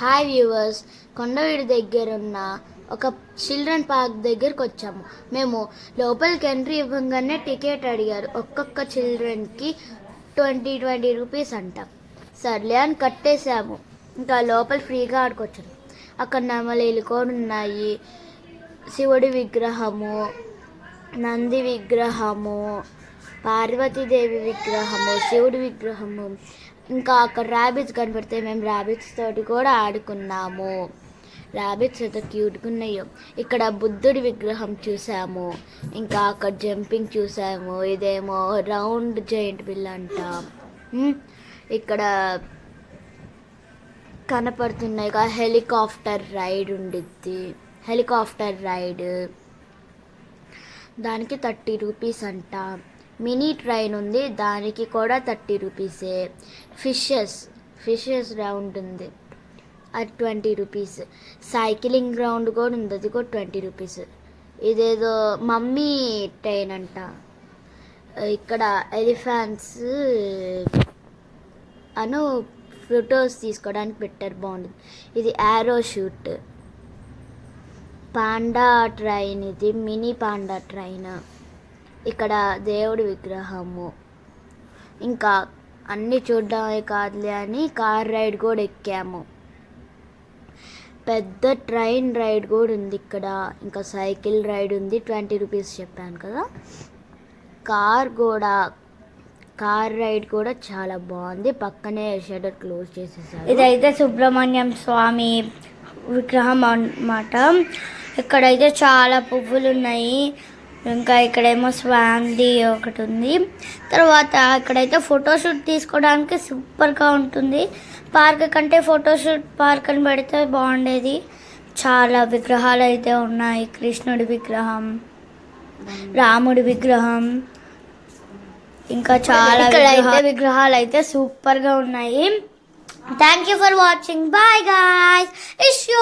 Hi viewers కొండవీడి దగ్గర ఉన్న ఒక చిల్డ్రన్ పార్క్ దగ్గరికి వచ్చాము. మేము లోపలికి ఎంట్రీ ఇవ్వగానే టికెట్ అడిగారు. ఒక్కొక్క చిల్డ్రన్కి ట్వంటీ ట్వంటీ రూపీస్ అంట. సర్లే అని కట్టేసాము ఇంకా లోపల ఫ్రీగా ఆడుకోవచ్చు అక్కడ నెమలీలు కూడా ఉన్నాయి. శివుడి విగ్రహము నంది విగ్రహము పార్వతీదేవి విగ్రహము శివుడి విగ్రహము ఇంకా అక్కడ ర్యాబిట్స్ కనపడితే మేము ర్యాబిట్స్ తోటి కూడా ఆడుకున్నాము. ర్యాబిట్స్ అయితే క్యూట్గా ఉన్నాయో. ఇక్కడ బుద్ధుడి విగ్రహం చూసాము. ఇంకా అక్కడ జంపింగ్ చూసాము. ఇదేమో రౌండ్ జైంట్ బిల్ అంట. ఇక్కడ కనపడుతున్నాయి కదా హెలికాప్టర్ రైడ్ ఉండిద్ది. హెలికాప్టర్ రైడ్ దానికి థర్టీ రూపీస్ అంట. మినీ ట్రైన్ ఉంది దానికి కూడా థర్టీ రూపీసే ఫిషెస్ ఫిషెస్ రౌండ్ ఉంది. అది ట్వంటీ రూపీస్. సైక్లింగ్ గ్రౌండ్ కూడా ఉంది అది కూడా ట్వంటీ రూపీస్. ఇదేదో మమ్మీ ట్రైన్ అంట. ఇక్కడ ఎలిఫాన్స్ అను ఫొటోస్ తీసుకోవడానికి పెట్టారు బాగుంది. ఇది యారో షూట్. పాండా ట్రైన్ ఇది మినీ పాండా ట్రైన్. ఇక్కడ దేవుడి విగ్రహము. ఇంకా అన్నీ చూడడమే కాదులే అని కార్ రైడ్ కూడా ఎక్కాము. పెద్ద ట్రైన్ రైడ్ కూడా ఉంది ఇక్కడ. ఇంకా సైకిల్ రైడ్ ఉంది. ట్వంటీ రూపీస్ చెప్పాను కదా. కార్ కూడా కార్ రైడ్ కూడా చాలా బాగుంది. పక్కనే షటర్ క్లోజ్ చేసేసారు. ఇదైతే సుబ్రహ్మణ్యం స్వామి విగ్రహం అన్నమాట. ఇక్కడైతే చాలా పువ్వులు ఉన్నాయి ఇంకా ఇక్కడేమో స్వామిది ఒకటి ఉంది. తర్వాత ఇక్కడైతే ఫోటోషూట్ తీసుకోవడానికి సూపర్గా ఉంటుంది. పార్క్ కంటే ఫోటోషూట్ పార్క్ అని పెడితే బాగుండేది. చాలా విగ్రహాలు అయితే ఉన్నాయి. కృష్ణుడి విగ్రహం రాముడి విగ్రహం ఇంకా చాలా ఇక్కడైతే విగ్రహాలు. అయితే సూపర్గా ఉన్నాయి. Thank you for watching bye guys issue